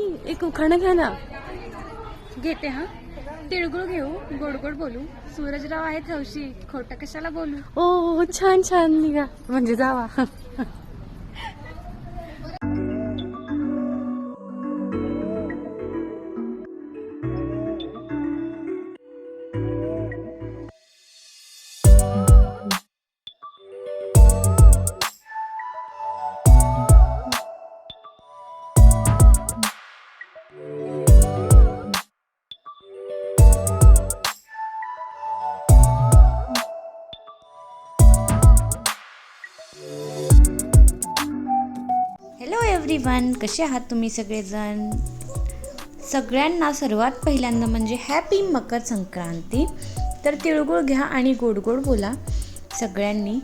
आई एक उखाणं घ्या ना. घेते हा. तिळगुळ घेऊ गोड गोड बोलू. सूरजराव आहेत हौशी. खोटं कशाला बोलू? ओ छान छान. निघा. म्हणजे जावा. एव्हरीवन कसे आहात तुम्ही सगळेजण? सगळ्यांना सर्वात पहिल्यांदा म्हणजे हॅपी मकर संक्रांती. तर तिळगुळ घ्या आणि गोड गोड बोला सगळ्यांनी.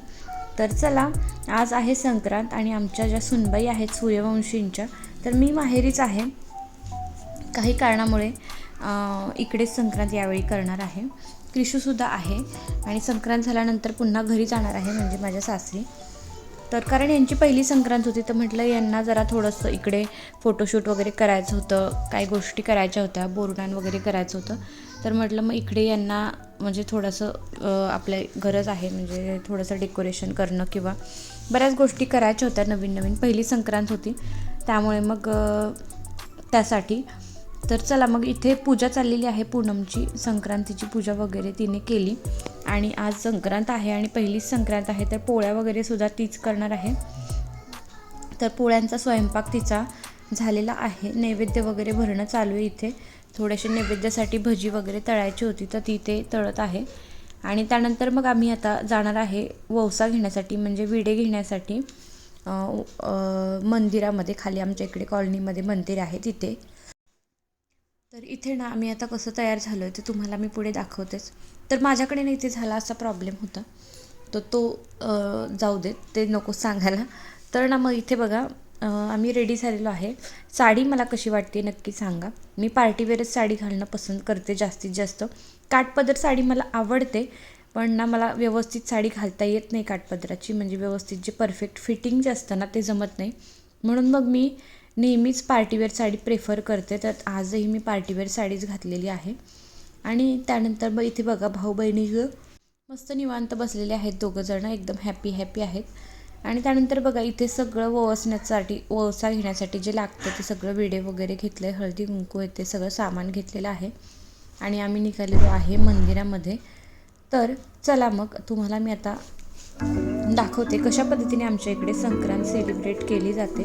तर चला आज आहे संक्रांत आणि आमच्या ज्या सुनबाई आहेत सूर्यवंशींच्या तर मी माहेरीच आहे. काही कारणामुळे इकडेच संक्रांत यावेळी करणार आहे. क्रिशूसुद्धा आहे आणि संक्रांत झाल्यानंतर पुन्हा घरी जाणार आहे म्हणजे माझ्या सासरी. तर कारण यांची पहिली संक्रांत होती तर म्हटलं यांना जरा थोडंसं इकडे फोटोशूट वगैरे करायचं होतं काही गोष्टी करायच्या होत्या बोरडान वगैरे करायचं होतं. तर म्हटलं मग इकडे यांना म्हणजे थोडंसं आपलं आपल्या गरज आहे म्हणजे थोडंसं डेकोरेशन करणं किंवा बऱ्याच गोष्टी करायच्या होत्या नवीन नवीन पहिली संक्रांत होती. त्यामुळे मग त्यासाठी तर चला मग इथे पूजा चाललेली आहे पूनमची संक्रांतीची पूजा वगैरे तिने केली. आणि आज संक्रांत आहे आणि पहिलीच संक्रांत आहे तर पोळ्या वगैरे सुद्धा तीच करणार आहे. तर पोळ्यांचा स्वयंपाक तिचा झालेला आहे. नैवेद्य वगैरे भरणं चालू आहे इथे. थोडेसे नैवेद्यासाठी भजी वगैरे तळायची होती तर ती ते तळत आहे. आणि त्यानंतर मग आम्ही आता जाणार आहे ववसा घेण्यासाठी म्हणजे विडे घेण्यासाठी. मंदिरामध्ये खाली आमच्या इकडे कॉलनीमध्ये मंदिर आहे तिथे. तर इथे ना आम्ही आता कसं तयार झालो आहे ते तुम्हाला मी पुढे दाखवतेच. तर माझ्याकडे ना इथे झाला असा प्रॉब्लेम होता. तर तो जाऊ देत ते नको सांगायला. तर ना मग इथे बघा आम्ही रेडी झालेलो आहे. साडी मला कशी वाटते नक्की सांगा. मी पार्टीवेअरच साडी घालणं पसंत करते जास्तीत जास्त. काठपदर साडी मला आवडते पण ना मला व्यवस्थित साडी घालता येत नाही काठपदराची. म्हणजे व्यवस्थित जे परफेक्ट फिटिंग जे असतं ना ते जमत नाही. म्हणून मग मी नेहमीच पार्टीवेअर साडी प्रेफर करते तर आजही मी पार्टीवेअर साडीच घातलेली आहे. आणि त्यानंतर मग इथे बघा भाऊ बहिणी मस्त निवांत बसलेले आहेत दोघंजणं एकदम हॅपी हॅपी आहेत. आणि त्यानंतर बघा इथे सगळं ओवसण्यासाठी ओवसा घेण्यासाठी जे लागतं ते सगळं विडे वगैरे घेतलं आहे हळदी कुंकू येते सगळं सामान घेतलेलं आहे. आणि आम्ही निघालेलो आहे मंदिरामध्ये. तर चला मग तुम्हाला मी आता दाखवते कशा पद्धतीने आमच्या इकडे संक्रांत सेलिब्रेट केली जाते.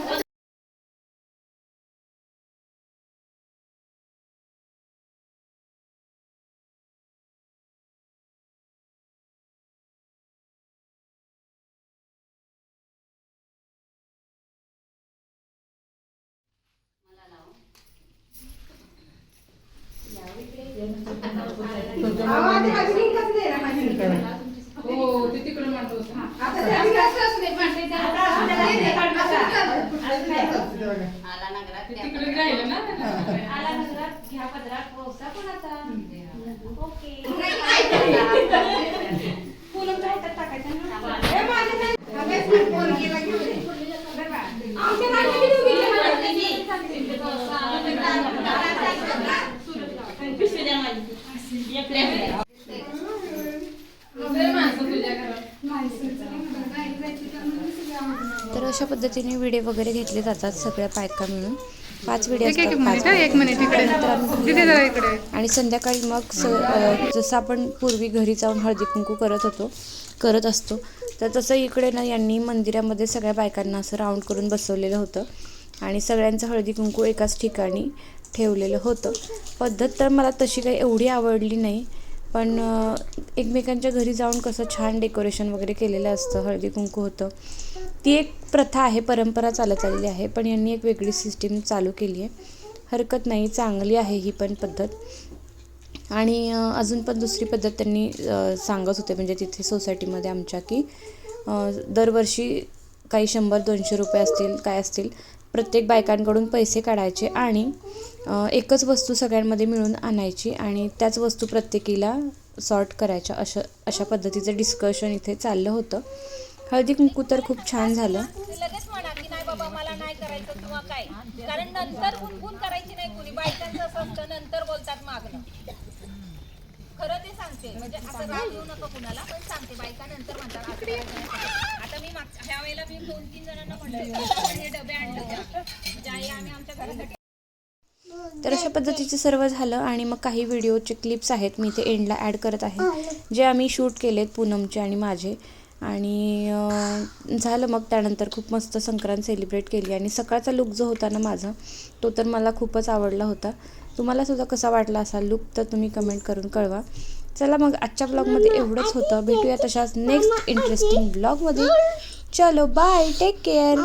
ते तिकडे म्हणतो आता ते आम्ही कसं असू दे, पण ते त्या- ते दे, असं चालतं. ते तिकडे राहिलं ना. तर अशा पद्धतीने व्हिडिओ वगैरे घेतले जातात सगळ्या बायका मिळून पाच व्हिडिओ एक एक असतात. मिनिट पाच हा, एक मिनिट इकडे. त्यानंतर आम्ही तिथे जरा इकडे. आणि संध्याकाळी मग स जसं आपण पूर्वी घरी जाऊन हळदी कुंकू करत होतो करत असतो तर तसं इकडे ना यांनी मंदिरामध्ये सगळ्या बायकांना असं राऊंड करून बसवलेलं होतं. आणि सगळ्यांचं हळदी कुंकू एकाच ठिकाणी ठेवलेलं होतं. पद्धत तर मला तशी काही एवढी आवडली नाही पण एकमेकांच्या घरी जाऊन कसं छान डेकोरेशन वगैरे केलेलं असतं हळदी कुंकू होतं. ती एक प्रथा आहे परंपरा चालत आलेली आहे पण यांनी एक वेगळी सिस्टीम चालू केली आहे हरकत नाही चांगली आहे ही पण पद्धत. आणि अजून पण दुसरी पद्धत त्यांनी सांगत होते म्हणजे तिथे सोसायटीमध्ये आमच्या की दरवर्षी काही शंभर दोनशे रुपये असतील काय असतील प्रत्येक बायकांकडून पैसे काढायचे आणि एकच वस्तू सगळ्यांमध्ये मिळून आणायची आणि त्याच वस्तू प्रत्येकीला सॉर्ट करायच्या अशा अशा पद्धतीचं डिस्कशन इथे चाललं होतं. हळदी कुंकू तर खूप छान झालं. बाबा मला नाही करायचं किंवा काय. कारण नंतर गुणगुण करायची नाही कुणी. बायकांचं असं नंतर बोलतात मागणं. खरं ते सांगते. म्हणजे असं राग येऊ नका कुणाला पण सांगते. बायका नंतर म्हणतात असं करायचं नाही. आता मी मागच्या ह्या वेळेला मी दोन तीन जणांना म्हणलं हे डबे आणले म्हणजे आई आम्ही आमच्या घरासाठी तर अशा पद्धतीचं सर्व झालं आणि मग काही व्हिडिओचे क्लिप्स आहेत मी इथे एंडला ॲड करत आहे. जे आम्ही शूट केलेत पूनमचे आणि माझे. आणि अं, झालं मग त्यानंतर खूप मस्त संक्रांत सेलिब्रेट केली. आणि सकाळचा लुक जो होता ना माझा तो तर मला खूपच आवडला होता. तुम्हाला सुद्धा कसा वाटला असा लुक तर तुम्ही कमेंट करून कळवा. चला मग आजच्या ब्लॉगमध्ये एवढंच होतं. भेटूया तशाच नेक्स्ट इंटरेस्टिंग ब्लॉगमध्ये चलो बाय टेक केअर